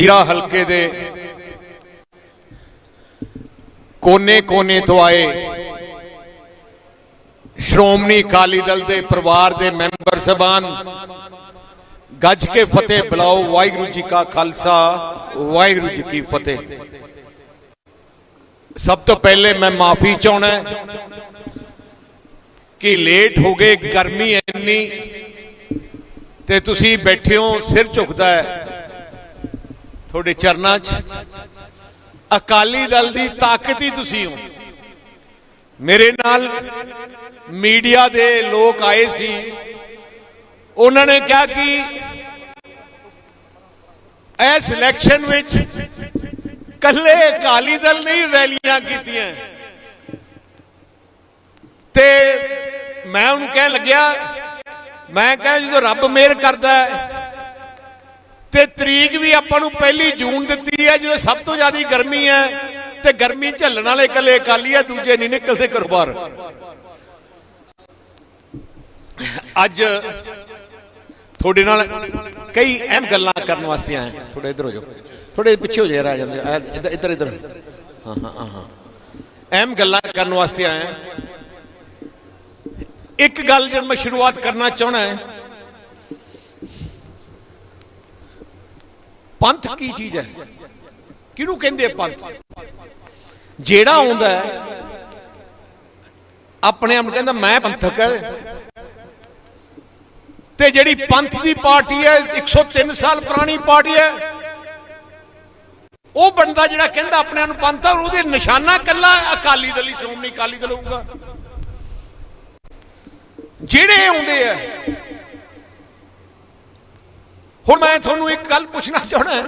ਜੀਰਾ ਹਲਕੇ ਦੇ ਕੋਨੇ-ਕੋਨੇ ਤੋਂ ਆਏ ਸ਼੍ਰੋਮਣੀ ਅਕਾਲੀ ਦਲ ਦੇ ਪਰਿਵਾਰ ਦੇ ਮੈਂਬਰ ਸਭਾਨ ਗੱਜ ਕੇ ਫਤਿਹ ਬੁਲਾਓ, ਵਾਹਿਗੁਰੂ ਜੀ ਕਾ ਖਾਲਸਾ, ਵਾਹਿਗੁਰੂ ਜੀ ਕੀ ਫਤਿਹ। ਸਭ ਤੋਂ ਪਹਿਲੇ ਮੈਂ ਮਾਫੀ ਚਾਹਣਾ ਕਿ ਲੇਟ ਹੋ ਗਏ, ਗਰਮੀ ਇੰਨੀ ਤੇ ਤੁਸੀਂ ਬੈਠੇ ਹੋ, ਸਿਰ ਝੁਕਦਾ ਹੈ। ਤੁਹਾਡੇ ਚਰਨਾਂ 'ਚ। ਅਕਾਲੀ ਦਲ ਦੀ ਤਾਕਤ ਹੀ ਤੁਸੀਂ ਹੋ। ਮੇਰੇ ਨਾਲ ਮੀਡੀਆ ਦੇ ਲੋਕ ਆਏ ਸੀ। ਉਹਨਾਂ ਨੇ ਕਿਹਾ ਕਿ ਇਸ ਇਲੈਕਸ਼ਨ ਵਿੱਚ ਕੱਲੇ ਅਕਾਲੀ ਦਲ ਨਹੀਂ ਰੈਲੀਆਂ ਕੀਤੀਆਂ। ਤੇ ਮੈਂ ਉਹਨੂੰ ਕਹਿਣ ਲੱਗਿਆ, ਮੈਂ ਕਿਹਾ ਜਦੋਂ ਰੱਬ ਮਿਹਰ ਕਰਦਾ ਹੈ ਤੇ ਤਰੀਕ ਵੀ ਆਪਾਂ ਨੂੰ ਪਹਿਲੀ ਜੂਨ ਦਿੱਤੀ ਹੈ ਜਦੋਂ ਸਭ ਤੋਂ ਜ਼ਿਆਦਾ ਗਰਮੀ ਹੈ ਤੇ ਗਰਮੀ ਝੱਲਣ ਵਾਲੇ ਇਕੱਲੇ ਅਕਾਲੀ ਆ ਦੂਜੇ ਨਹੀਂ ਨਿਕਲਦੇ ਘਰੋਂ ਬਾਹਰ। ਅੱਜ ਤੁਹਾਡੇ ਨਾਲ ਕਈ ਅਹਿਮ ਗੱਲਾਂ ਕਰਨ ਵਾਸਤੇ ਆਏ ਹਾਂ। ਥੋੜੇ ਇੱਧਰ ਹੋ ਜਾਓ। ਥੋੜੇ ਪਿੱਛੇ ਹੋ ਜਾਏ ਆ ਜਾਂਦੇ ਆ, ਇੱਧਰ ਇੱਧਰ ਇੱਧਰ। ਹਾਂ ਹਾਂ ਹਾਂ ਹਾਂ। ਅਹਿਮ ਗੱਲਾਂ ਕਰਨ ਵਾਸਤੇ ਆਏ ਇੱਕ ਗੱਲ ਜਦ ਮੈਂ ਸ਼ੁਰੂਆਤ ਕਰਨਾ ਚਾਹਣਾ ਹੈ ਪੰਥ ਕੀ ਚੀਜ਼ ਹੈ? ਕਿਹਨੂੰ ਕਹਿੰਦੇ ਪੰਥ? ਜਿਹੜਾ ਆਉਂਦਾ ਆਪਣੇ ਆਪ ਨੂੰ ਕਹਿੰਦਾ, ਮੈਂ ਪੰਥਕ ਹੈ। ਤੇ ਜਿਹੜੀ ਪੰਥ ਦੀ ਪਾਰਟੀ ਹੈ 103 ਸਾਲ ਪੁਰਾਣੀ ਪਾਰਟੀ ਹੈ, ਉਹ ਬੰਦਾ ਜਿਹੜਾ ਕਹਿੰਦਾ, ਆਪਣੇ ਆਪ ਨੂੰ ਪੰਥ ਹੈ ਉਹਦੇ ਨਿਸ਼ਾਨਾ ਕੱਲਾ ਅਕਾਲੀ ਦਲ ਹੀ, ਸ਼੍ਰੋਮਣੀ ਅਕਾਲੀ ਦਲ ਹੋਊਗਾ। ਜਿਹੜੇ ਆਉਂਦੇ ਆ ਹੁਣ ਮੈਂ ਤੁਹਾਨੂੰ ਇੱਕ ਗੱਲ ਪੁੱਛਣਾ ਚਾਹਣਾ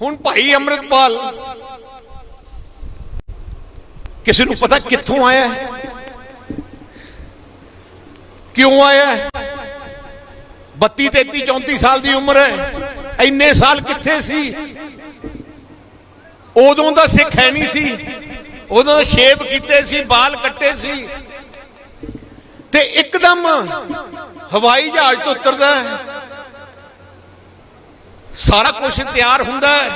ਹੁਣ ਭਾਈ ਅੰਮ੍ਰਿਤਪਾਲ, ਕਿਸੇ ਨੂੰ ਪਤਾ ਕਿੱਥੋਂ ਆਇਆ ਕਿਉਂ ਆਇਆ ਹੈ? 32 33 34 ਸਾਲ ਦੀ ਉਮਰ ਹੈ। ਇੰਨੇ ਸਾਲ ਕਿੱਥੇ ਸੀ? ਉਦੋਂ ਦਾ ਸਿੱਖ ਹੈ ਨਹੀਂ ਸੀ। ਉਦੋਂ ਦਾ ਸ਼ੇਪ ਕੀਤੇ ਸੀ, ਬਾਲ ਕੱਟੇ ਸੀ। ਤੇ ਇੱਕਦਮ ਹਵਾਈ ਜਹਾਜ਼ ਤੋਂ ਉਤਰਦਾ ਹੈ। ਸਾਰਾ ਕੁਝ ਤਿਆਰ ਹੁੰਦਾ ਹੈ।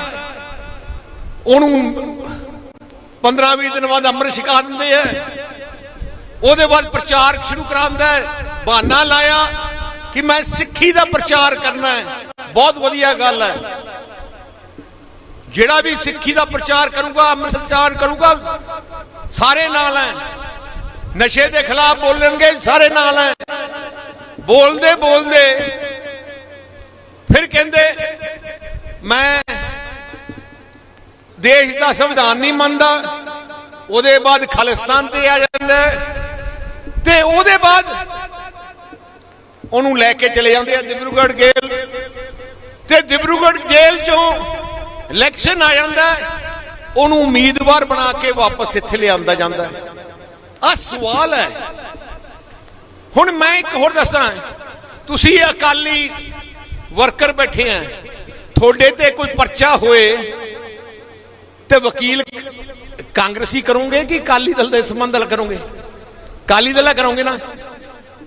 ਉਹਨੂੰ 15-20 ਦਿਨ ਬਾਅਦ ਅੰਮ੍ਰਿਤ ਛਕਾ ਦਿੰਦੇ ਆ ਉਹਦੇ ਬਾਅਦ ਪ੍ਰਚਾਰ ਸ਼ੁਰੂ ਕਰਾਉਂਦਾ ਹੈ। ਬਹਾਨਾ ਲਾਇਆ ਕਿ ਮੈਂ ਸਿੱਖੀ ਦਾ ਪ੍ਰਚਾਰ ਕਰਨਾ ਹੈ। ਬਹੁਤ ਵਧੀਆ ਗੱਲ ਹੈ। ਜਿਹੜਾ ਵੀ ਸਿੱਖੀ ਦਾ ਪ੍ਰਚਾਰ ਕਰੂਗਾ, ਅੰਮ੍ਰਿਤ ਪ੍ਰਚਾਰ ਕਰੂਗਾ, ਸਾਰੇ ਨਾਲ ਹੈ। ਨਸ਼ੇ ਦੇ ਖਿਲਾਫ ਬੋਲਣਗੇ, ਸਾਰੇ ਨਾਲ ਹੈ। ਬੋਲਦੇ ਬੋਲਦੇ ਫਿਰ ਕਹਿੰਦੇ, ਮੈਂ ਦੇਸ਼ ਦਾ ਸੰਵਿਧਾਨ ਨਹੀਂ ਮੰਨਦਾ, ਉਹਦੇ ਬਾਅਦ ਖਾਲਿਸਤਾਨ ਤੇ ਆ ਜਾਂਦਾ ਤੇ ਉਹਦੇ ਬਾਅਦ ਉਹਨੂੰ ਲੈ ਕੇ ਚਲੇ ਜਾਂਦੇ ਆ ਦਿਬਰੂਗੜ੍ਹ ਜੇਲ੍ਹ। ਤੇ ਦਿਬਰੂਗੜ੍ਹ ਜੇਲ੍ਹ ਚੋਂ ਇਲੈਕਸ਼ਨ ਆ ਜਾਂਦਾ ਉਹਨੂੰ ਉਮੀਦਵਾਰ ਬਣਾ ਕੇ ਵਾਪਸ ਇੱਥੇ ਲਿਆਂਦਾ ਜਾਂਦਾ ਆ ਸਵਾਲ ਹੈ। ਹੁਣ ਮੈਂ ਇੱਕ ਹੋਰ ਦੱਸਾਂ। ਤੁਸੀਂ ਅਕਾਲੀ ਵਰਕਰ ਬੈਠੇ ਆ। ਤੁਹਾਡੇ ਤੇ ਕੋਈ ਪਰਚਾ ਹੋਏ ਤੇ ਵਕੀਲ ਕਾਂਗਰਸੀ ਕਰੋਗੇ ਕਿ ਅਕਾਲੀ ਦਲ ਦੇ ਸੰਬੰਧ ਨਾਲ ਕਰੋਗੇ? ਅਕਾਲੀ ਦਲ ਨਾਲ ਕਰੋਗੇ ਨਾ।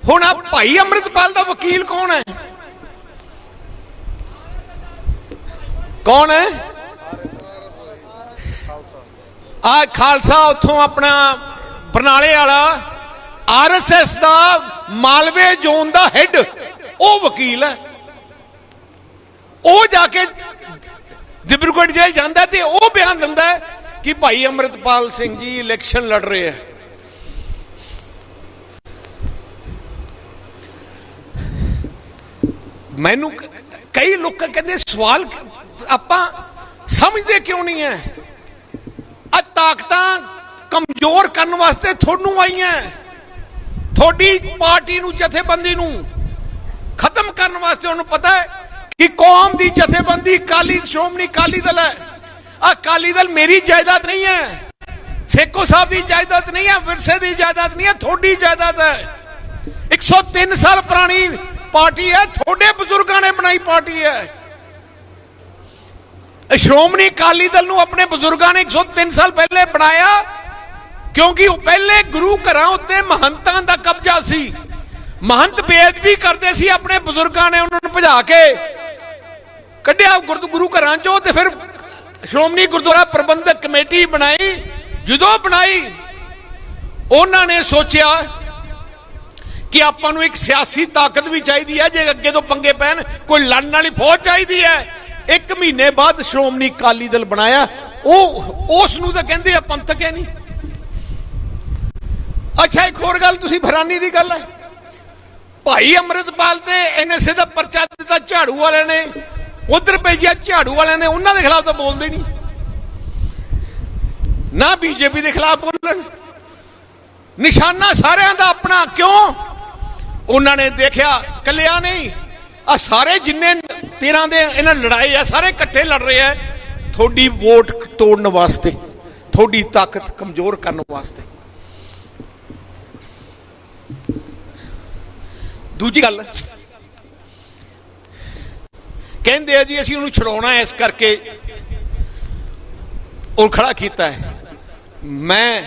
ਹੁਣ ਆ ਭਾਈ ਅੰਮ੍ਰਿਤਪਾਲ ਦਾ ਵਕੀਲ ਕੌਣ ਹੈ? ਕੌਣ ਹੈ? ਆ ਖਾਲਸਾ ਉੱਥੋਂ ਆਪਣਾ ਬਰਨਾਲੇ ਵਾਲਾ ਆਰਐਸਐਸ ਦਾ ਮਾਲਵੇ ਜ਼ੋਨ ਦਾ ਹੈੱਡ ਉਹ ਵਕੀਲ ਹੈ। ਉਹ ਜਾ ਕੇ ਦਿਬਰੂਗੜ੍ਹ ਜੇ ਜਾਂਦਾ ਤੇ ਉਹ ਬਿਆਨ ਦਿੰਦਾ ਹੈ ਕਿ ਭਾਈ ਅੰਮ੍ਰਿਤਪਾਲ ਸਿੰਘ ਜੀ ਇਲੈਕਸ਼ਨ ਲੜ ਰਹੇ ਆ ਮੈਨੂੰ ਕਈ ਲੋਕ ਕਹਿੰਦੇ ਸਵਾਲ ਆਪਾਂ ਸਮਝਦੇ ਕਿਉਂ ਨਹੀਂ ਹੈ? ਆ ਤਾਕਤਾਂ ਕਮਜ਼ੋਰ ਕਰਨ ਵਾਸਤੇ ਤੁਹਾਨੂੰ ਆਈਆਂ ਤੁਹਾਡੀ ਪਾਰਟੀ ਨੂੰ, ਜਥੇਬੰਦੀ ਨੂੰ ਖਤਮ ਕਰਨ ਵਾਸਤੇ ਉਹਨੂੰ ਪਤਾ ਹੈ ਕਿ ਕੌਮ ਦੀ ਜਥੇਬੰਦੀ ਕਾਲੀ ਸ਼੍ਰੋਮਣੀ ਕਾਲੀ ਦਲ ਹੈ। ਆ ਕਾਲੀ ਦਲ ਮੇਰੀ ਜਾਇਦਾਦ ਨਹੀਂ ਹੈ। ਸੇਖੋ ਸਾਹਿਬ ਦੀ ਜਾਇਦਾਦ ਨਹੀਂ ਹੈ, ਵਿਰਸੇ ਦੀ ਜਾਇਦਾਦ ਨਹੀਂ ਹੈ, ਤੁਹਾਡੀ ਜਾਇਦਾਦ ਹੈ। 103 ਸਾਲ ਪੁਰਾਣੀ ਪਾਰਟੀ ਹੈ, ਤੁਹਾਡੇ ਬਜ਼ੁਰਗਾਂ ਨੇ ਬਣਾਈ ਪਾਰਟੀ ਹੈ। ਸ਼੍ਰੋਮਣੀ ਅਕਾਲੀ ਦਲ ਨੂੰ ਆਪਣੇ ਬਜ਼ੁਰਗਾਂ ਨੇ 103 ਸਾਲ ਪਹਿਲੇ ਬਣਾਇਆ। ਕਿਉਂਕਿ ਉਹ ਪਹਿਲੇ ਗੁਰੂ ਘਰਾਂ ਉੱਤੇ ਮਹੰਤਾਂ ਦਾ ਕਬਜ਼ਾ ਸੀ। ਮਹੰਤ ਬੇਅਦਬੀ ਕਰਦੇ ਸੀ, ਆਪਣੇ ਬਜ਼ੁਰਗਾਂ ਨੇ ਉਹਨਾਂ ਨੂੰ ਭਜਾ ਕੇ ਕੱਢਿਆ ਗੁਰੂ ਘਰਾਂ ਚੋਂ ਤੇ ਫਿਰ ਸ਼੍ਰੋਮਣੀ ਗੁਰਦੁਆਰਾ ਪ੍ਰਬੰਧਕ ਕਮੇਟੀ ਬਣਾਈ। ਜਦੋਂ ਬਣਾਈ, ਉਹਨਾਂ ਨੇ ਸੋਚਿਆ ਕਿ ਆਪਾਂ ਨੂੰ ਇੱਕ ਸਿਆਸੀ ਤਾਕਤ ਵੀ ਚਾਹੀਦੀ ਹੈ, ਜੇ ਅੱਗੇ ਤੋਂ ਪੰਗੇ ਪੈਣ, ਕੋਈ ਲੜਨ ਵਾਲੀ ਫੌਜ ਚਾਹੀਦੀ ਹੈ। ਇੱਕ ਮਹੀਨੇ ਬਾਅਦ ਸ਼੍ਰੋਮਣੀ ਅਕਾਲੀ ਦਲ ਬਣਾਇਆ। ਉਹ, ਉਸ ਨੂੰ ਤਾਂ ਕਹਿੰਦੇ ਆ ਪੰਥਕ ਹੈ ਨਹੀਂ। ਅੱਛਾ, ਇੱਕ ਹੋਰ ਗੱਲ, ਤੁਸੀਂ ਹੈਰਾਨੀ ਦੀ ਗੱਲ ਹੈ। ਭਾਈ ਅੰਮ੍ਰਿਤਪਾਲ ਤੇ ਐਨਐਸਏ ਦਾ ਪਰਚਾ ਦਿੱਤਾ, ਝਾੜੂ ਵਾਲਿਆਂ ਨੇ। ਉਧਰ ਭੇਜਿਆ, ਝਾੜੂ ਵਾਲਿਆਂ ਨੇ, ਉਹਨਾਂ ਦੇ ਖਿਲਾਫ ਤਾਂ ਬੋਲਦੇ ਨਹੀਂ। ਨਾ ਬੀਜੇਪੀ ਦੇ ਖਿਲਾਫ ਬੋਲਣ। ਨਿਸ਼ਾਨਾ ਸਾਰਿਆਂ ਦਾ ਆਪਣਾ, ਕਿਉਂ? ਉਹਨਾਂ ਨੇ ਦੇਖਿਆ, ਕੱਲਿਆ ਨਹੀਂ ਆ ਸਾਰੇ ਜਿੰਨੇ 13 ਦੇ ਇਹਨਾਂ ਲੜਾਈ ਆ, ਸਾਰੇ ਇਕੱਠੇ ਲੜ ਰਹੇ ਆ। ਤੁਹਾਡੀ ਵੋਟ ਤੋੜਨ ਵਾਸਤੇ, ਤੁਹਾਡੀ ਤਾਕਤ ਕਮਜ਼ੋਰ ਕਰਨ ਵਾਸਤੇ। ਦੂਜੀ ਗੱਲ। ਕਹਿੰਦੇ ਆ ਜੀ, ਅਸੀਂ ਉਹਨੂੰ ਛਡਾਉਣਾ ਇਸ ਕਰਕੇ ਉਹ ਖੜਾ ਕੀਤਾ ਹੈ। ਮੈਂ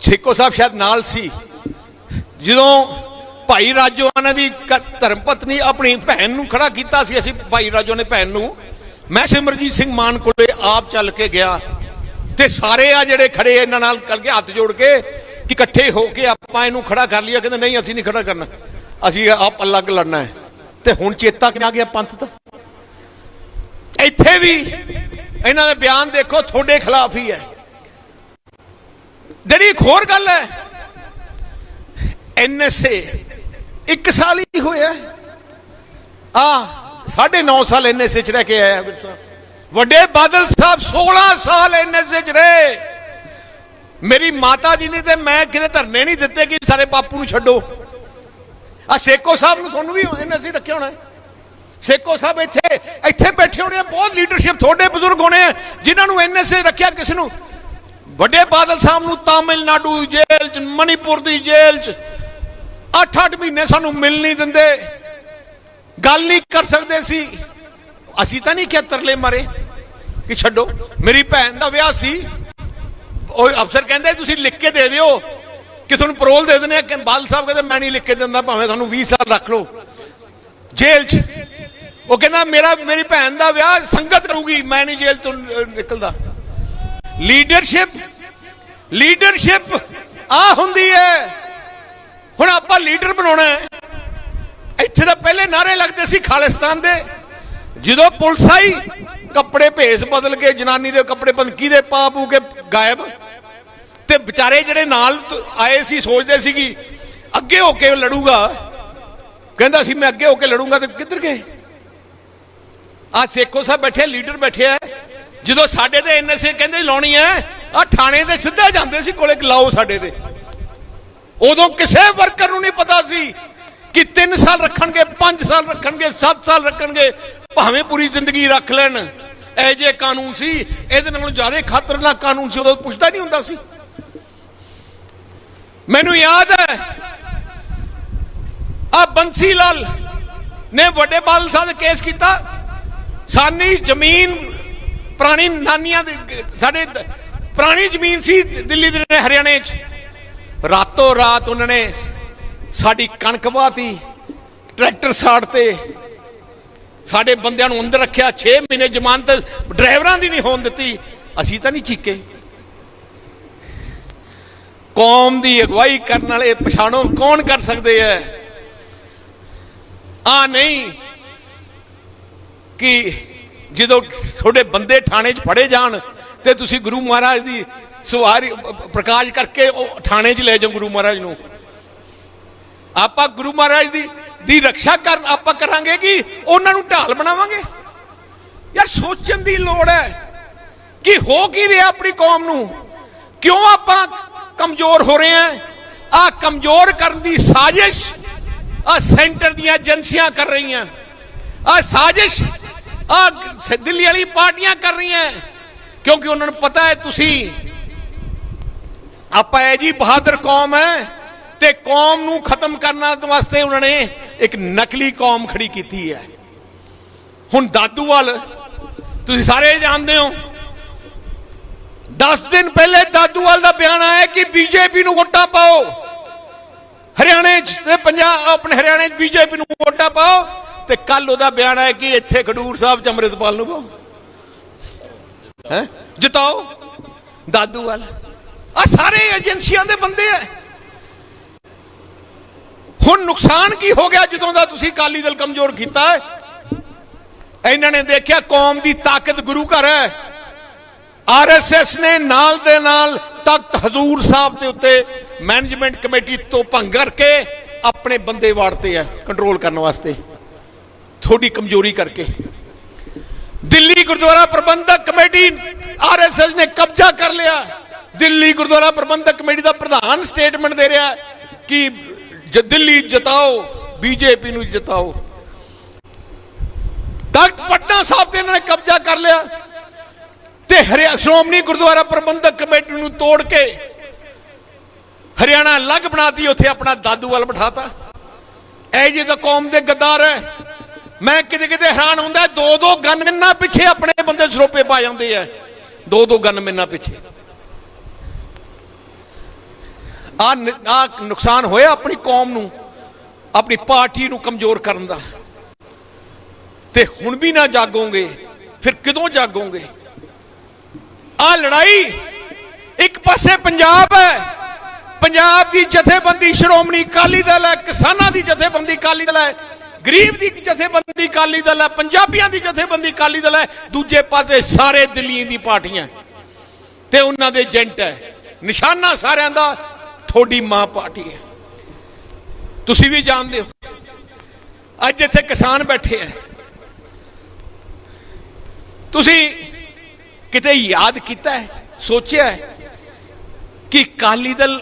ਛੇਕੋ ਸਾਹਿਬ ਸ਼ਾਇਦ ਨਾਲ ਸੀ। ਜਦੋਂ ਭਾਈ ਰਾਜੋ ਉਹਨਾਂ ਦੀ ਧਰਮ ਪਤਨੀ ਆਪਣੀ ਭੈਣ ਨੂੰ ਖੜਾ ਕੀਤਾ ਸੀ, ਅਸੀਂ ਭਾਈ ਰਾਜੋ ਨੇ ਭੈਣ ਨੂੰ, ਮੈਂ ਸਿਮਰਜੀਤ ਸਿੰਘ ਮਾਨ ਕੋਲੇ ਆਪ ਚੱਲ ਕੇ ਗਿਆ ਤੇ ਸਾਰੇ ਆ ਜਿਹੜੇ ਖੜੇ ਇਹਨਾਂ ਨਾਲ ਕਰਕੇ ਹੱਥ ਜੋੜ ਕੇ ਕਿ ਇਕੱਠੇ ਹੋ ਕੇ ਆਪਾਂ ਇਹਨੂੰ ਖੜਾ ਕਰ ਲਿਆ, ਕਹਿੰਦੇ ਨਹੀਂ, ਅਸੀਂ ਨਹੀਂ ਖੜਾ ਕਰਨਾ। ਅਸੀਂ ਆਪ ਅਲੱਗ ਲੜਨਾ ਹੈ। ਤੇ ਹੁਣ ਚੇਤਾ ਕਿਵੇਂ ਆ ਗਿਆ ਪੰਥ ਦਾ ਇੱਥੇ ਵੀ ਇਹਨਾਂ ਦੇ ਬਿਆਨ ਦੇਖੋ, ਤੁਹਾਡੇ ਖਿਲਾਫ ਹੀ ਹੈ। ਜਿਹੜੀ ਇੱਕ ਹੋਰ ਗੱਲ ਹੈ ਐਨਐਸਏ ਇੱਕ ਸਾਲ ਹੀ ਹੋਇਆ ਆ। ਸਾਢੇ 9 ਸਾਲ ਐਨਐਸਏ ਚ ਰਹਿ ਕੇ ਆਇਆ ਵਿਰਸਾ ਵੱਡੇ ਬਾਦਲ ਸਾਹਿਬ 16 ਸਾਲ ਐਨਐਸਏ ਚ ਰਹੇ। ਮੇਰੀ ਮਾਤਾ ਜੀ ਨੇ ਤੇ ਮੈਂ ਕਿਤੇ ਧਰਨੇ ਨਹੀਂ ਦਿੱਤੇ ਕਿ ਸਾਰੇ ਬਾਪੂ ਨੂੰ ਛੱਡੋ। ਆ ਸੇਕੋ ਸਾਹਿਬ ਨੂੰ ਤੁਹਾਨੂੰ ਵੀ ਐਨਐਸਏ ਰੱਖਿਆ ਹੋਣਾ ਸੇਕੋ ਸਾਹਿਬ ਇੱਥੇ ਇੱਥੇ ਬੈਠੇ ਹੋਣੇ ਆ, ਬਹੁਤ ਲੀਡਰਸ਼ਿਪ ਤੁਹਾਡੇ ਬਜ਼ੁਰਗ ਹੋਣੇ ਆ, ਜਿਨ੍ਹਾਂ ਨੂੰ ਐਨਐਸਏ ਰੱਖਿਆ ਕਿਸ ਨੂੰ। ਵੱਡੇ ਬਾਦਲ ਸਾਹਿਬ ਨੂੰ ਤਾਮਿਲਨਾਡੂ ਜੇਲ੍ਹ ਚ, ਮਨੀਪੁਰ ਦੀ ਜੇਲ੍ਹ ਚ 8-8 ਮਹੀਨੇ ਸਾਨੂੰ ਮਿਲ ਨਹੀਂ ਦਿੰਦੇ। ਗੱਲ ਨਹੀਂ ਕਰ ਸਕਦੇ ਸੀ ਅਸੀਂ ਤਾਂ ਨਹੀਂ ਕਿ ਤਰਲੇ ਮਾਰੇ ਕਿ ਛੱਡੋ। ਮੇਰੀ ਭੈਣ ਦਾ ਵਿਆਹ ਸੀ। ਉਹ ਅਫਸਰ ਕਹਿੰਦੇ ਤੁਸੀਂ ਲਿਖ ਕੇ ਦੇ ਦਿਓ। ਕਿ ਤੁਹਾਨੂੰ ਪਰੋਲ ਦੇ ਦਿੰਦੇ ਆ ਕਿ ਸਾਹਿਬ ਕਹਿੰਦੇ, ਮੈਂ ਨਹੀਂ ਲਿਖ ਕੇ ਦਿੰਦਾ, ਭਾਵੇਂ ਤੁਹਾਨੂੰ 20 ਸਾਲ ਰੱਖ ਲਓ। ਜੇਲ੍ਹ 'ਚ। ਉਹ ਕਹਿੰਦਾ, ਮੇਰਾ, ਮੇਰੀ ਭੈਣ ਦਾ ਵਿਆਹ ਸੰਗਤ ਕਰੂਗੀ, ਮੈਂ ਨਹੀਂ ਜੇਲ੍ਹ ਤੋਂ ਨਿਕਲਦਾ। ਲੀਡਰਸ਼ਿਪ ਲੀਡਰਸ਼ਿਪ ਆ ਹੁੰਦੀ ਹੈ ਹੁਣ ਆਪਾਂ ਲੀਡਰ ਬਣਾਉਣਾ ਹੈ ਇੱਥੇ ਤਾਂ ਪਹਿਲੇ ਨਾਰੇ ਲੱਗਦੇ ਸੀ ਖਾਲਿਸਤਾਨ ਦੇ। ਜਦੋਂ ਪੁਲਿਸ ਆਈ, ਕੱਪੜੇ ਭੇਸ ਬਦਲ ਕੇ, ਜਨਾਨੀ ਦੇ ਕੱਪੜੇ ਬੰਦਕੀ ਦੇ ਪਾ ਪੂ ਕੇ ਗਾਇਬ। ਤੇ ਵਿਚਾਰੇ ਜਿਹੜੇ ਨਾਲ ਆਏ ਸੀ, ਸੋਚਦੇ ਸੀ ਕਿ ਅੱਗੇ ਹੋ ਕੇ ਲੜੂਗਾ। ਕਹਿੰਦਾ ਸੀ, ਮੈਂ ਅੱਗੇ ਹੋ ਕੇ ਲੜੂੰਗਾ ਤੇ ਕਿੱਧਰ ਗਏ? ਆ ਸੇਖੋ ਸਾਹਿਬ ਬੈਠੇ, ਲੀਡਰ ਬੈਠੇ ਆ। ਜਦੋਂ ਸਾਡੇ ਤੇ ਐਨਐਸਏ ਕਹਿੰਦੇ ਲਾਉਣੀ ਐ ਆ ਥਾਣੇ ਦੇ ਸਿੱਧਾ ਜਾਂਦੇ ਸੀ, ਕੋਲੇ ਲਾਓ ਸਾਡੇ ਤੇ। ਉਦੋਂ ਕਿਸੇ ਵਰਕਰ ਨੂੰ ਨਹੀਂ ਪਤਾ ਸੀ ਕਿ 3 ਸਾਲ ਰੱਖਣਗੇ 5 ਸਾਲ ਰੱਖਣਗੇ 7 ਸਾਲ ਰੱਖਣਗੇ, ਭਾਵੇਂ ਪੂਰੀ ਜ਼ਿੰਦਗੀ ਰੱਖ ਲੈਣ। ਇਹ ਜੇ ਕਾਨੂੰਨ ਸੀ, ਇਹਦੇ ਨਾਲੋਂ ਜ਼ਿਆਦਾ ਖਤਰਨਾਕ ਕਾਨੂੰਨ ਸੀ, ਉਦੋਂ ਪੁੱਛਦਾ ਨਹੀਂ ਹੁੰਦਾ ਸੀ। ਮੈਨੂੰ ਯਾਦ ਹੈ। ਆ ਬੰਸੀ ਲਾਲ ਨੇ ਵੱਡੇ ਬਾਦਲ ਸਾਹਿਬ ਕੇਸ ਕੀਤਾ। ਸਾਨੀ ਜ਼ਮੀਨ ਪੁਰਾਣੀ ਨਾਨੀਆਂ ਦੇ ਸਾਡੇ ਪੁਰਾਣੀ ਜ਼ਮੀਨ ਸੀ ਦਿੱਲੀ ਦੇ ਹਰਿਆਣੇ 'ਚ। ਰਾਤੋਂ ਰਾਤ ਉਹਨਾਂ ਨੇ ਸਾਡੀ ਕਣਕ ਵਾਤੀ ਟਰੈਕਟਰ ਸਾੜ ਤੇ। ਸਾਡੇ ਬੰਦਿਆਂ ਨੂੰ ਅੰਦਰ ਰੱਖਿਆ 6 ਮਹੀਨੇ ਜ਼ਮਾਨਤ ਡਰਾਈਵਰਾਂ ਦੀ ਨਹੀਂ ਹੋਣ ਦਿੱਤੀ। ਅਸੀਂ ਤਾਂ ਨਹੀਂ ਚੀਕੇ। ਕੌਮ ਦੀ ਅਗਵਾਈ ਕਰਨ ਵਾਲੇ ਪਛਾਣੋ ਕੌਣ ਕਰ ਸਕਦੇ ਐ? ਆ ਨਹੀਂ ਕਿ ਜਦੋਂ ਤੁਹਾਡੇ ਬੰਦੇ ਥਾਣੇ 'ਚ ਫੜੇ ਜਾਣ ਤੇ ਤੁਸੀਂ ਗੁਰੂ ਮਹਾਰਾਜ ਦੀ ਸਵਾਰੀ ਪ੍ਰਕਾਸ਼ ਕਰਕੇ ਉਹ ਥਾਣੇ 'ਚ ਲੈ ਜਾਓ ਗੁਰੂ ਮਹਾਰਾਜ ਨੂੰ। ਆਪਾਂ ਗੁਰੂ ਮਹਾਰਾਜ ਦੀ ਦੀ ਰੱਖਿਆ ਕਰਨ ਆਪਾਂ ਕਰਾਂਗੇ ਕਿ ਉਹਨਾਂ ਨੂੰ ਢਾਲ ਬਣਾਵਾਂਗੇ? ਯਾਰ ਸੋਚਣ ਦੀ ਲੋੜ ਹੈ ਕਿ ਹੋ ਕੀ ਰਿਹਾ ਆਪਣੀ ਕੌਮ ਨੂੰ? ਕਿਉਂ ਆਪਾਂ ਕਮਜ਼ੋਰ ਹੋ ਰਹੇ ਹਾਂ ਆ ਕਮਜ਼ੋਰ ਕਰਨ ਦੀ ਸਾਜ਼ਿਸ਼ ਆ ਸੈਂਟਰ ਦੀਆਂ ਏਜੰਸੀਆਂ ਕਰ ਰਹੀਆਂ। ਆ ਸਾਜ਼ਿਸ਼ ਆ ਦਿੱਲੀ ਵਾਲੀ ਪਾਰਟੀਆਂ ਕਰ ਰਹੀਆਂ। ਕਿਉਂਕਿ ਉਹਨਾਂ ਨੂੰ ਪਤਾ ਹੈ ਤੁਸੀਂ, ਆਪਾਂ ਇਹ ਜੀ ਬਹਾਦਰ ਕੌਮ ਹੈ ਤੇ ਕੌਮ ਨੂੰ ਖਤਮ ਕਰਨ ਵਾਸਤੇ ਉਹਨਾਂ ਨੇ ਇੱਕ ਨਕਲੀ ਕੌਮ ਖੜੀ ਕੀਤੀ ਹੈ। ਹੁਣ ਦਾਦੂਵਾਲ, ਤੁਸੀਂ ਸਾਰੇ ਜਾਣਦੇ ਹੋ 10 ਦਿਨ ਪਹਿਲੇ ਦਾਦੂਵਾਲ ਦਾ ਬਿਆਨ ਆਇਆ ਕਿ ਬੀਜੇਪੀ ਨੂੰ ਵੋਟਾਂ ਪਾਓ। ਹਰਿਆਣੇ 'ਚ ਤੇ ਪੰਜਾਬ, ਆਪਣੇ ਹਰਿਆਣੇ 'ਚ ਬੀਜੇਪੀ ਨੂੰ ਵੋਟਾਂ ਪਾਓ ਤੇ ਕੱਲ ਉਹਦਾ ਬਿਆਨ ਆਇਆ ਕਿ ਇੱਥੇ ਖਡੂਰ ਸਾਹਿਬ 'ਚ ਅੰਮ੍ਰਿਤਪਾਲ ਨੂੰ ਪਾਓ। ਹੈ? ਜਿਤਾਓ। ਦਾਦੂਵਾਲ। ਆ ਸਾਰੇ ਏਜੰਸੀਆਂ ਦੇ ਬੰਦੇ ਆ ਹੁਣ ਨੁਕਸਾਨ ਕੀ ਹੋ ਗਿਆ ਜਦੋਂ ਦਾ ਤੁਸੀਂ ਅਕਾਲੀ ਦਲ ਕਮਜ਼ੋਰ ਕੀਤਾ ਹੈ ਇਹਨਾਂ ਨੇ ਦੇਖਿਆ ਕੌਮ ਦੀ ਤਾਕਤ ਗੁਰੂ ਘਰ ਹੈ ਆਰਐਸਐਸ ਨੇ ਨਾਲ ਦੇ ਨਾਲ ਤਖਤ ਹਜ਼ੂਰ ਸਾਹਿਬ ਦੇ ਉੱਤੇ ਮੈਨੇਜਮੈਂਟ ਕਮੇਟੀ ਤੋਂ ਭੰਗ ਕਰਕੇ ਆਪਣੇ ਬੰਦੇ ਵਾੜਤੇ ਆ ਕੰਟਰੋਲ ਕਰਨ ਵਾਸਤੇ। ਥੋੜੀ ਕਮਜ਼ੋਰੀ ਕਰਕੇ। ਦਿੱਲੀ ਗੁਰਦੁਆਰਾ ਪ੍ਰਬੰਧਕ ਕਮੇਟੀ ਆਰਐਸਐਸ ਨੇ ਕਬਜ਼ਾ ਕਰ ਲਿਆ। ਦਿੱਲੀ ਗੁਰਦੁਆਰਾ ਪ੍ਰਬੰਧਕ ਕਮੇਟੀ ਦਾ ਪ੍ਰਧਾਨ ਸਟੇਟਮੈਂਟ ਦੇ ਰਿਹਾ ਕਿ ਦਿੱਲੀ ਜਿਤਾਓ, ਬੀਜੇਪੀ ਨੂੰ ਜਿਤਾਓ। ਤਖਤ ਪਟਨਾ ਸਾਹਿਬ ਤੇ ਇਹਨਾਂ ਨੇ ਕਬਜ਼ਾ ਕਰ ਲਿਆ। ਤੇ ਹਰਿਆ, ਸ਼੍ਰੋਮਣੀ ਗੁਰਦੁਆਰਾ ਪ੍ਰਬੰਧਕ ਕਮੇਟੀ ਨੂੰ ਤੋੜ ਕੇ ਹਰਿਆਣਾ ਅਲੱਗ ਬਣਾਤੀ, ਉੱਥੇ ਆਪਣਾ ਦਾਦੂ ਵੱਲ ਬਿਠਾਤਾ। ਐ ਜੇ ਤਾਂ ਕੌਮ ਦੇ ਗੱਦਾਰ ਹੈ। ਮੈਂ ਕਿਤੇ ਕਿਤੇ ਹੈਰਾਨ ਹੁੰਦਾ ਦੋ ਦੋ ਗਨਮੈਨਾਂ ਪਿੱਛੇ ਆਪਣੇ ਬੰਦੇ ਸਰੋਪੇ ਪਾ ਜਾਂਦੇ ਆ। ਦੋ ਦੋ ਗਨਮੈਨਾਂ ਪਿੱਛੇ। ਆ ਆ ਨੁਕਸਾਨ ਹੋਇਆ ਆਪਣੀ ਕੌਮ ਨੂੰ, ਆਪਣੀ ਪਾਰਟੀ ਨੂੰ ਕਮਜ਼ੋਰ ਕਰਨ ਦਾ। ਤੇ ਹੁਣ ਵੀ ਨਾ ਜਾਗੋਗੇ, ਫਿਰ ਕਦੋਂ ਜਾਗੋਗੇ? ਆ ਲੜਾਈ ਇੱਕ ਪਾਸੇ ਪੰਜਾਬ ਹੈ। ਪੰਜਾਬ ਦੀ ਜਥੇਬੰਦੀ ਸ਼੍ਰੋਮਣੀ ਅਕਾਲੀ ਦਲ ਹੈ, ਕਿਸਾਨਾਂ ਦੀ ਜਥੇਬੰਦੀ ਅਕਾਲੀ ਦਲ ਹੈ, ਗਰੀਬ ਦੀ ਜਥੇਬੰਦੀ ਅਕਾਲੀ ਦਲ ਹੈ, ਪੰਜਾਬੀਆਂ ਦੀ ਜਥੇਬੰਦੀ ਅਕਾਲੀ ਦਲ ਹੈ, ਦੂਜੇ ਪਾਸੇ ਸਾਰੇ ਦਿੱਲੀ ਦੀ ਪਾਰਟੀਆਂ। ਤੇ ਉਹਨਾਂ ਦੇ ਏਜੰਟ ਹੈ। ਨਿਸ਼ਾਨਾ ਸਾਰਿਆਂ ਦਾ ਥੋੜੀ ਮਾਂ ਪਾਰਟੀ ਹੈ। ਤੁਸੀਂ ਵੀ ਜਾਣਦੇ ਹੋ। ਅੱਜ ਇੱਥੇ ਕਿਸਾਨ ਬੈਠੇ ਆ ਤੁਸੀਂ ਕਿਤੇ ਯਾਦ ਕੀਤਾ ਹੈ, ਸੋਚਿਆ ਹੈ ਕਿ ਕਾਲੀ ਦਲ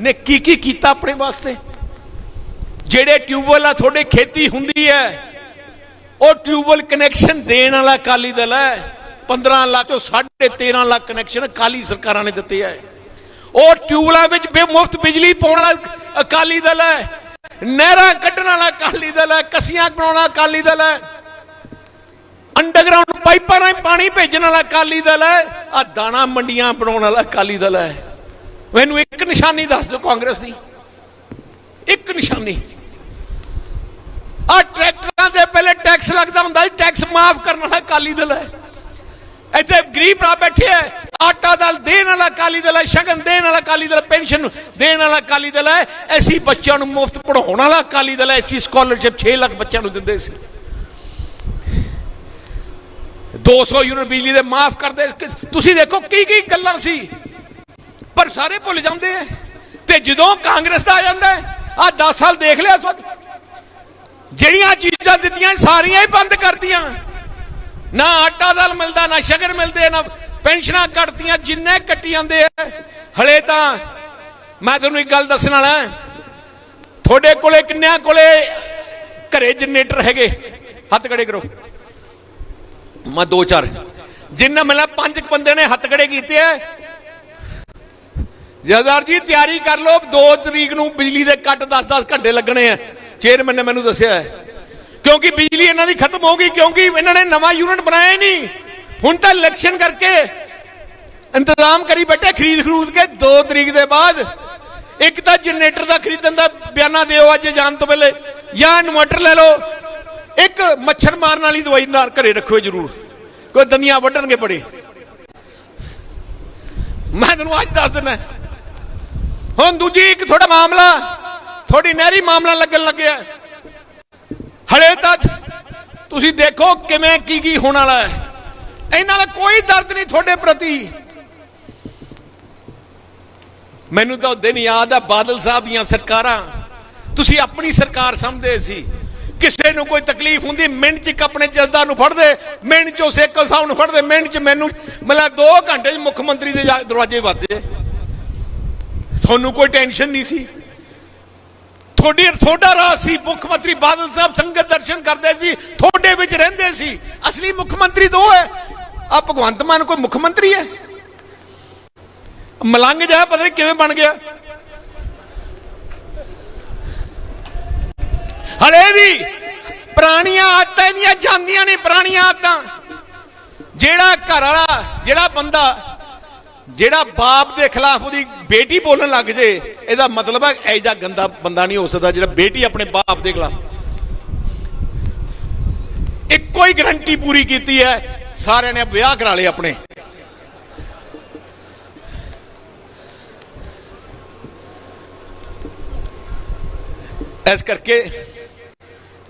ਨੇ ਕੀ ਕੀ ਕੀਤਾ ਆਪਣੇ ਵਾਸਤੇ? ਜਿਹੜੇ ਟਿਊਬਵੈਲ ਆ, ਤੁਹਾਡੇ ਖੇਤੀ ਹੁੰਦੀ ਹੈ, ਉਹ ਟਿਊਬਵੈਲ ਕਨੈਕਸ਼ਨ ਦੇਣ ਵਾਲਾ ਕਾਲੀ ਦਲ ਹੈ। 15 ਲੱਖ ਤੋਂ 13.5 ਲੱਖ ਕਨੈਕਸ਼ਨ ਕਾਲੀ ਸਰਕਾਰਾਂ ਨੇ ਦਿੱਤੇ ਹੈ ਉਹ ਟਿਊਬਵੈਲਾਂ ਵਿੱਚ ਬੇਮੁਫਤ ਬਿਜਲੀ ਪਾਉਣ ਵਾਲਾ ਅਕਾਲੀ ਦਲ ਹੈ, ਨਹਿਰਾਂ ਕੱਢਣ ਵਾਲਾ ਅਕਾਲੀ ਦਲ ਹੈ, ਕਸੀਆਂ ਬਣਾਉਣਾ ਅਕਾਲੀ ਦਲ ਹੈ। ਅੰਡਰਗਰਾਉਂਡ ਪਾਈਪਾਂ ਰਾਹੀਂ ਪਾਣੀ ਭੇਜਣ ਵਾਲਾ ਅਕਾਲੀ ਦਲ ਹੈ। ਆ ਦਾਣਾ ਮੰਡੀਆਂ ਬਣਾਉਣ ਵਾਲਾ ਅਕਾਲੀ ਦਲ ਹੈ। ਮੈਨੂੰ ਇੱਕ ਨਿਸ਼ਾਨੀ ਦੱਸ ਦਿਓ ਕਾਂਗਰਸ ਦੀ। ਇੱਕ ਨਿਸ਼ਾਨੀ। ਆ ਟਰੈਕਟਰਾਂ ਦੇ ਪਹਿਲੇ ਟੈਕਸ ਲੱਗਦਾ ਹੁੰਦਾ ਸੀ, ਟੈਕਸ ਮਾਫ ਕਰਨ ਵਾਲਾ ਅਕਾਲੀ ਦਲ ਹੈ। ਇੱਥੇ ਗਰੀਬ ਭਰਾ ਬੈਠੇ ਹੈ। ਆਟਾ ਦਲ ਦੇਣ ਵਾਲਾ ਅਕਾਲੀ ਦਲ ਹੈ, ਸ਼ਗਨ ਦੇਣ ਵਾਲਾ ਅਕਾਲੀ ਦਲ, ਪੈਨਸ਼ਨ ਦੇਣ ਵਾਲਾ ਅਕਾਲੀ ਦਲ ਹੈ। ਐਸੀ ਬੱਚਿਆਂ ਨੂੰ ਮੁਫਤ ਪੜਾਉਣ ਵਾਲਾ ਅਕਾਲੀ ਦਲ ਹੈ। ਐਸੀ ਸਕਾਲਰਸ਼ਿਪ 6 ਲੱਖ ਬੱਚਿਆਂ ਨੂੰ ਦਿੰਦੇ ਸੀ। 200 ਯੂਨਿਟ ਬਿਜਲੀ ਦੇ ਮਾਫ ਕਰਦੇ ਤੁਸੀਂ ਦੇਖੋ ਕੀ ਕੀ ਗੱਲਾਂ ਸੀ। ਪਰ ਸਾਰੇ ਭੁੱਲ ਜਾਂਦੇ ਆ। ਤੇ ਜਦੋਂ ਕਾਂਗਰਸ ਦਾ ਆ ਜਾਂਦਾ ਆ 10 ਸਾਲ ਦੇਖ ਲਿਆ ਸਭ। ਜਿਹੜੀਆਂ ਚੀਜ਼ਾਂ ਦਿੱਤੀਆਂ, ਸਾਰੀਆਂ ਹੀ ਬੰਦ ਕਰਤੀਆਂ। ਨਾ ਆਟਾ ਦਾਲ ਮਿਲਦਾ, ਨਾ ਸ਼ਗਰ ਮਿਲਦੇ, ਨਾ ਪੈਨਸ਼ਨਾਂ ਕੱਟਦੀਆਂ ਜਿੰਨੇ ਕੱਟੀ ਜਾਂਦੇ ਆ। ਹਲੇ ਤਾਂ ਮੈਂ ਤੁਹਾਨੂੰ ਇੱਕ ਗੱਲ ਦੱਸਣ ਵਾਲਾ ਤੁਹਾਡੇ ਕੋਲੇ ਕਿੰਨਿਆਂ ਕੋਲੇ ਘਰੇ ਜਨਰੇਟਰ ਹੈਗੇ? ਹੱਥ ਖੜੇ ਕਰੋ। ਮੈਂ ਦੋ ਚਾਰ ਜਿੰਨਾ ਮਿਲਾ ਪੰਜ ਬੰਦੇ ਨੇ ਹੱਥ ਖੜੇ ਕੀਤੇ ਐ ਜਦਾਰ ਜੀ, ਤਿਆਰੀ ਕਰ ਲਓ 2 ਤਰੀਕ ਨੂੰ ਬਿਜਲੀ ਦੇ ਕੱਟ 10-10 ਘੰਟੇ ਲੱਗਣੇ ਆ। ਚੇਅਰਮੈਨ ਨੇ ਮੈਨੂੰ ਦੱਸਿਆ ਹੈ। ਕਿਉਂਕਿ ਬਿਜਲੀ ਇਹਨਾਂ ਦੀ ਖਤਮ ਹੋ ਗਈ, ਕਿਉਂਕਿ ਇਹਨਾਂ ਨੇ ਨਵਾਂ ਯੂਨਿਟ ਬਣਾਇਆ ਹੀ ਨਹੀਂ। ਹੁਣ ਤਾਂ ਇਲੈਕਸ਼ਨ ਕਰਕੇ ਇੰਤਜ਼ਾਮ ਕਰੀ ਬੈਠੇ ਖਰੀਦ ਖਰੂਦ ਕੇ 2 ਤਰੀਕ ਦੇ ਬਾਅਦ ਇੱਕ ਤਾਂ ਜਨਰੇਟਰ ਦਾ ਖਰੀਦਣ ਦਾ ਬਿਆਨਾ ਦਿਓ ਅੱਜ ਜਾਣ ਤੋਂ ਪਹਿਲੇ, ਜਾਂ ਇਨਵਰਟਰ ਲੈ ਲਓ। ਇੱਕ ਮੱਛਰ ਮਾਰਨ ਵਾਲੀ ਦਵਾਈ ਨਾਲ ਘਰੇ ਰੱਖਿਓ ਜਰੂਰ। ਕੋਈ ਦੰਦੀਆਂ ਵੱਢਣਗੇ ਬੜੇ। ਮੈਂ ਤੁਹਾਨੂੰ ਅੱਜ ਦੱਸ ਦਿੰਦਾ। ਹੁਣ ਦੂਜੀ ਇੱਕ ਥੋੜਾ ਮਾਮਲਾ ਥੋੜੀ ਨਹਿਰੀ ਮਾਮਲਾ ਲੱਗਣ ਲੱਗਿਆ। ਹਲੇ ਤੱਕ ਤੁਸੀਂ ਦੇਖੋ ਕਿਵੇਂ ਕੀ ਕੀ ਹੋਣ ਵਾਲਾ ਹੈ। ਇਹਨਾਂ ਦਾ ਕੋਈ ਦਰਦ ਨਹੀਂ ਤੁਹਾਡੇ ਪ੍ਰਤੀ। ਮੈਨੂੰ ਤਾਂ ਉਹ ਦਿਨ ਯਾਦ ਆ ਬਾਦਲ ਸਾਹਿਬ ਦੀਆਂ ਸਰਕਾਰਾਂ। ਤੁਸੀਂ ਆਪਣੀ ਸਰਕਾਰ ਸਮਝਦੇ ਸੀ। ਕਿਸੇ ਨੂੰ ਕੋਈ ਤਕਲੀਫ ਹੁੰਦੀ, ਮਿੰਟ ਚ ਇੱਕ ਆਪਣੇ ਜਜ਼ਦਾ ਨੂੰ ਫੜਦੇ, ਮਿੰਟ ਚੋਂ ਸੇਕਲ ਸਾਹਿਬ ਨੂੰ ਫੜਦੇ, ਮਿੰਟ ਚ ਮੈਨੂੰ, ਮਤਲਬ 2 ਘੰਟੇ ਚ ਮੁੱਖ ਮੰਤਰੀ ਦੇ ਦਰਵਾਜ਼ੇ ਵੱਜਦੇ। ਤੁਹਾਨੂੰ ਕੋਈ ਟੈਨਸ਼ਨ ਨਹੀਂ ਸੀ? ਤੁਹਾਡੀ ਤੁਹਾਡਾ ਰਾਜ ਸੀ, ਮੁੱਖ ਮੰਤਰੀ ਬਾਦਲ ਸਾਹਿਬ ਸੰਗਤ ਦਰਸ਼ਨ ਕਰਦੇ ਸੀ, ਤੁਹਾਡੇ ਵਿੱਚ ਰਹਿੰਦੇ ਸੀ। ਅਸਲੀ ਮੁੱਖ ਮੰਤਰੀ ਦੋ ਹੈ। ਆ ਭਗਵੰਤ ਮਾਨ ਕੋਈ ਮੁੱਖ ਮੰਤਰੀ ਹੈ? ਮਲੰਗ ਜਾ ਪਤਾ ਨਹੀਂ ਕਿਵੇਂ ਬਣ ਗਿਆ। ਹਲੇ ਵੀ ਪੁਰਾਣੀਆਂ ਆਦਤਾਂ ਇਹਦੀਆਂ ਜਾਂਦੀਆਂ ਨੇ ਪੁਰਾਣੀਆਂ ਆਦਤਾਂ। ਜਿਹੜਾ ਘਰ ਵਾਲਾ ਜਿਹੜਾ ਬੰਦਾ, ਜਿਹੜਾ ਬਾਪ ਦੇ ਖਿਲਾਫ ਉਹਦੀ ਬੇਟੀ ਬੋਲਣ ਲੱਗ ਜੇ, ਇਹਦਾ ਮਤਲਬ ਹੈ ਐਜਾ ਗੰਦਾ ਬੰਦਾ ਨਹੀਂ ਹੋ ਸਕਦਾ, ਜਿਹੜਾ ਬੇਟੀ ਆਪਣੇ ਬਾਪ ਦੇ ਖਿਲਾਫ। ਇੱਕੋ ਹੀ ਗਰੰਟੀ ਪੂਰੀ ਕੀਤੀ ਹੈ, ਸਾਰਿਆਂ ਨੇ ਵਿਆਹ ਕਰਾ ਲਏ ਆਪਣੇ। ਇਸ ਕਰਕੇ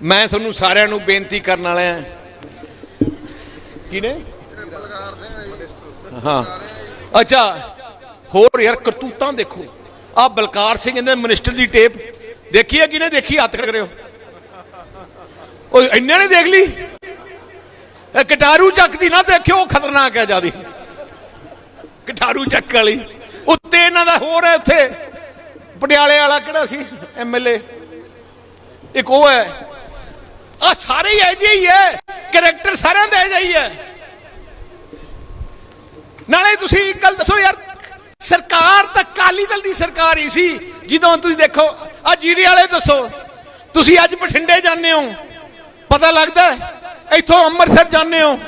ਮੈਂ ਤੁਹਾਨੂੰ ਸਾਰਿਆਂ ਨੂੰ ਬੇਨਤੀ ਕਰਨ ਵਾਲਾ ਹਾਂ। ਕਿਨੇ ਹਾਂ। ਅੱਛਾ, ਹੋਰ ਯਾਰ ਕਰਤੂਤਾਂ ਦੇਖੋ। ਆ ਬਲਕਾਰ ਸਿੰਘ ਇਹਦੇ ਮਿਨਿਸਟਰ ਦੀ ਟੇਪ ਦੇਖੀ ਹੈ ਕਿਹਨੇ ਦੇਖੀ? ਹੱਥ ਖੜ ਕਰਿਓ। ਉਹ ਇੰਨੇ ਨੇ ਦੇਖ ਲਈ? ਇਹ ਕਟਾਰੂ ਚੱਕ ਦੀ ਨਾ ਦੇਖਿਓ, ਉਹ ਖਤਰਨਾਕ ਹੈ ਜਿਆਦੀ। ਕਟਾਰੂ ਚੱਕ ਵਾਲੀ। ਉੱਤੇ ਇਹਨਾਂ ਦਾ ਹੋਰ ਹੈ ਉੱਥੇ। ਪਟਿਆਲੇ ਵਾਲਾ ਕਿਹੜਾ ਸੀ? ਐਮਐਲਏ ਇੱਕ ਉਹ ਹੈ ਆ ਸਾਰੇ ਹੀ ਐਜੇ ਹੀ ਹੈ ਕੈਰੈਕਟਰ ਸਾਰਿਆਂ ਦਾ ਐਜਾ ਹੀ ਹੈ ਨਾਲੇ ਤੁਸੀਂ ਇੱਕ ਗੱਲ ਦੱਸੋ ਯਾਰ, ਸਰਕਾਰ ਤਾਂ ਕਾਲੀ ਦਲ ਦੀ ਸਰਕਾਰ ਹੀ ਸੀ, ਜਦੋਂ ਤੁਸੀਂ ਦੇਖੋ, ਆ ਜੀਰੇ ਵਾਲੇ ਦੱਸੋ, ਤੁਸੀਂ ਅੱਜ ਬਠਿੰਡੇ ਜਾਂਦੇ ਹੋ। ਪਤਾ ਲੱਗਦਾ ਇੱਥੋਂ ਅੰਮ੍ਰਿਤਸਰ ਜਾਂਦੇ ਹੋ।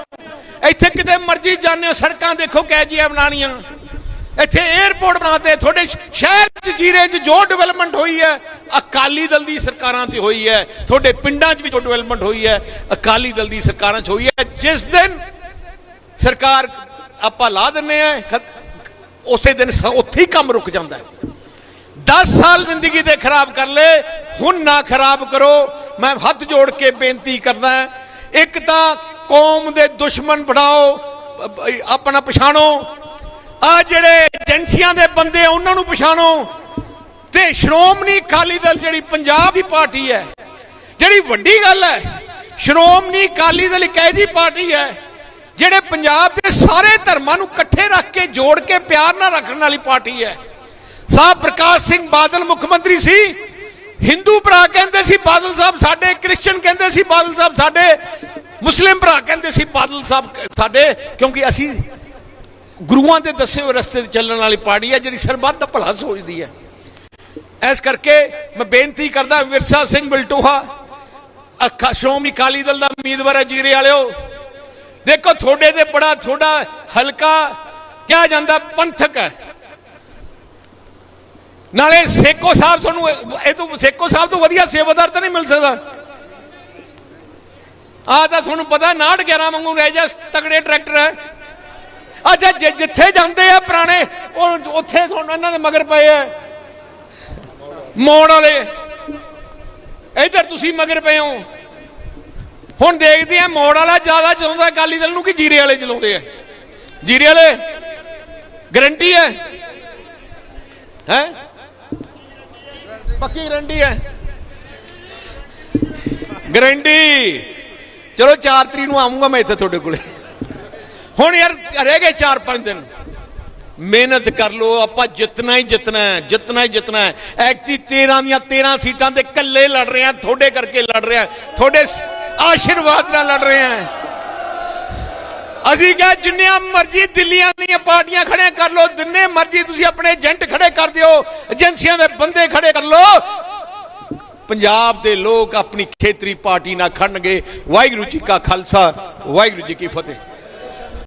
ਇੱਥੇ ਕਿਤੇ ਮਰਜ਼ੀ ਜਾਂਦੇ ਹੋ, ਸੜਕਾਂ ਦੇਖੋ ਕਹਿ ਜੀਆਂ ਬਣਾਣੀਆਂ ਇੱਥੇ 에어ਪੋਰਟ ਬਣਾਤੇ, ਤੁਹਾਡੇ ਸ਼ਹਿਰ ਚ ਜੀਰੇ ਚ ਜੋ ਡਿਵੈਲਪਮੈਂਟ ਹੋਈ ਹੈ, ਅਕਾਲੀ ਦਲ ਦੀ ਸਰਕਾਰਾਂ 'ਚ ਹੋਈ ਹੈ, ਤੁਹਾਡੇ ਪਿੰਡਾਂ 'ਚ ਵੀ ਜੋ ਡਿਵੈਲਪਮੈਂਟ ਹੋਈ ਹੈ, ਅਕਾਲੀ ਦਲ ਦੀ ਸਰਕਾਰਾਂ 'ਚ ਹੋਈ ਹੈ। ਜਿਸ ਦਿਨ ਸਰਕਾਰ ਆਪਾਂ ਲਾ ਦਿੰਨੇ ਆ ਉਸੇ ਦਿਨ ਉੱਥੇ ਹੀ ਕੰਮ ਰੁਕ ਜਾਂਦਾ ਹੈ। 10 ਸਾਲ ਜ਼ਿੰਦਗੀ ਦੇ ਖਰਾਬ ਕਰ ਲਏ, ਹੁਣ ਨਾ ਖਰਾਬ ਕਰੋ। ਮੈਂ ਹੱਥ ਜੋੜ ਕੇ ਬੇਨਤੀ ਕਰਦਾ ਇੱਕ ਤਾਂ ਕੌਮ ਦੇ ਦੁਸ਼ਮਣ ਬਣਾਓ ਆਪਣਾ ਪਛਾਣੋ। ਆ ਜਿਹੜੇ ਏਜੰਸੀਆਂ ਦੇ ਬੰਦੇ ਉਹਨਾਂ ਨੂੰ ਪਛਾਣੋ। ਤੇ ਸ਼੍ਰੋਮਣੀ ਅਕਾਲੀ ਦਲ ਜਿਹੜੀ ਪੰਜਾਬ ਦੀ ਪਾਰਟੀ ਹੈ, ਜਿਹੜੀ ਵੱਡੀ ਗੱਲ ਹੈ, ਸ਼੍ਰੋਮਣੀ ਅਕਾਲੀ ਦਲ ਇੱਕ ਐਜੀ ਪਾਰਟੀ ਹੈ, ਜਿਹੜੇ ਪੰਜਾਬ ਦੇ ਸਾਰੇ ਧਰਮਾਂ ਨੂੰ ਇਕੱਠੇ ਰੱਖ ਕੇ, ਜੋੜ ਕੇ, ਪਿਆਰ ਨਾਲ ਰੱਖਣ ਵਾਲੀ ਪਾਰਟੀ ਹੈ। ਸਾਹਿਬ ਪ੍ਰਕਾਸ਼ ਸਿੰਘ ਬਾਦਲ ਮੁੱਖ ਮੰਤਰੀ ਸੀ, ਹਿੰਦੂ ਭਰਾ ਕਹਿੰਦੇ ਸੀ, ਬਾਦਲ ਸਾਹਿਬ ਸਾਡੇ ਕ੍ਰਿਸਚੀਅਨ ਕਹਿੰਦੇ ਸੀ, ਬਾਦਲ ਸਾਹਿਬ ਸਾਡੇ, ਮੁਸਲਿਮ ਭਰਾ ਕਹਿੰਦੇ ਸੀ, ਬਾਦਲ ਸਾਹਿਬ ਸਾਡੇ, ਕਿਉਂਕਿ ਅਸੀਂ ਗੁਰੂਆਂ ਦੇ ਦੱਸੇ ਹੋਏ ਰਸਤੇ ਤੇ ਚੱਲਣ ਵਾਲੀ ਪਾਰਟੀ ਹੈ, ਜਿਹੜੀ ਸਰਬੱਤ ਦਾ ਭਲਾ ਸੋਚਦੀ ਹੈ। ਇਸ ਕਰਕੇ ਮੈਂ ਬੇਨਤੀ ਕਰਦਾ, ਵਿਰਸਾ ਸਿੰਘ ਬਲਟੋਹਾ, ਅੱਖਾ ਸ਼੍ਰੋਮਣੀ ਅਕਾਲੀ ਦਲ ਦਾ ਉਮੀਦਵਾਰ ਹੈ ਜੀਰੇ ਵਾਲਿਓ। ਦੇਖੋ, ਤੁਹਾਡੇ ਤੇ ਬੜਾ ਥੋੜਾ ਹਲਕਾ ਕਿਹਾ ਜਾਂਦਾ, ਪੰਥਕ ਹੈ। ਨਾਲੇ ਸੇਕੋ ਸਾਹਿਬ ਤੁਹਾਨੂੰ, ਇਹ ਤੋਂ ਸੇਕੋ ਸਾਹਿਬ ਤੋਂ ਵਧੀਆ ਸੇਵਾਦਾਰ ਤਾਂ ਨਹੀਂ ਮਿਲ ਸਕਦਾ। ਆ ਤਾਂ ਤੁਹਾਨੂੰ ਪਤਾ 69 11 ਵਾਂਗੂ ਰਹਿ ਜਾ, ਤਗੜੇ ਟਰੈਕਟਰ ਹੈ। ਅੱਛਾ ਜਿ- ਜਿੱਥੇ ਜਾਂਦੇ ਆ ਪੁਰਾਣੇ, ਉਹ ਉੱਥੇ ਤੁਹਾਨੂੰ ਇਹਨਾਂ ਦੇ ਮਗਰ ਪਏ ਆ। ਮੋੜ ਵਾਲੇ, ਇੱਧਰ ਤੁਸੀਂ ਮਗਰ ਪਏ ਹੋ। ਹੁਣ ਦੇਖਦੇ ਆ ਮੋੜ ਵਾਲਾ ਜ਼ਿਆਦਾ ਚਲਾਉਂਦਾ, ਅਕਾਲੀ ਦਲ ਨੂੰ ਕਿ ਜੀਰੇ ਵਾਲੇ ਚਲਾਉਂਦੇ ਆ? ਜੀਰੇ ਵਾਲੇ, ਗਰੰਟੀ ਹੈ ਹੈ? ਪੱਕੀ ਗਰੰਟੀ ਹੈ ਗਰੰਟੀ। ਚਲੋ 4 ਤਰੀਕ ਨੂੰ ਆਉਂਗਾ ਮੈਂ ਇੱਥੇ ਤੁਹਾਡੇ ਕੋਲੇ। ਹੁਣ ਯਾਰ ਰਹਿ ਗਏ 4-5 ਦਿਨ। ਮਿਹਨਤ ਕਰ ਲੋ ਆਪਾਂ ਜਿੱਤਣਾ ਹੀ ਜਿੱਤਣਾ ਹੈ, ਜਿੱਤਣਾ ਹੀ ਜਿੱਤਣਾ ਹੈ। ਐਕਟੀ 13 ਦੀਆਂ 13 ਸੀਟਾਂ ਤੇ ਇਕੱਲੇ ਲੜ ਰਹੇ ਆ ਤੁਹਾਡੇ ਕਰਕੇ ਲੜ ਰਹੇ ਆ ਤੁਹਾਡੇ ਆਸ਼ੀਰਵਾਦ ਨਾਲ ਲੜ ਰਹੇ ਆ ਅਸੀਂ ਕਹਾਂ ਜਿੰਨੀਆਂ ਮਰਜ਼ੀ ਦਿੱਲੀਆਂ ਦੀਆਂ ਪਾਰਟੀਆਂ ਖੜੇ ਕਰ ਲੋ ਜਿੰਨੇ ਮਰਜ਼ੀ ਤੁਸੀਂ ਆਪਣੇ ਏਜੰਟ ਖੜੇ ਕਰ ਦਿਓ, ਏਜੰਸੀਆਂ ਦੇ ਬੰਦੇ ਖੜੇ ਕਰ ਲੋ ਪੰਜਾਬ ਦੇ ਲੋਕ ਆਪਣੀ ਖੇਤਰੀ ਪਾਰਟੀ ਨਾਲ ਖੜਨਗੇ ਵਾਹਿਗੁਰੂ ਜੀ ਕਾ ਖਾਲਸਾ, ਵਾਹਿਗੁਰੂ ਜੀ ਕੀ ਫਤਿਹ।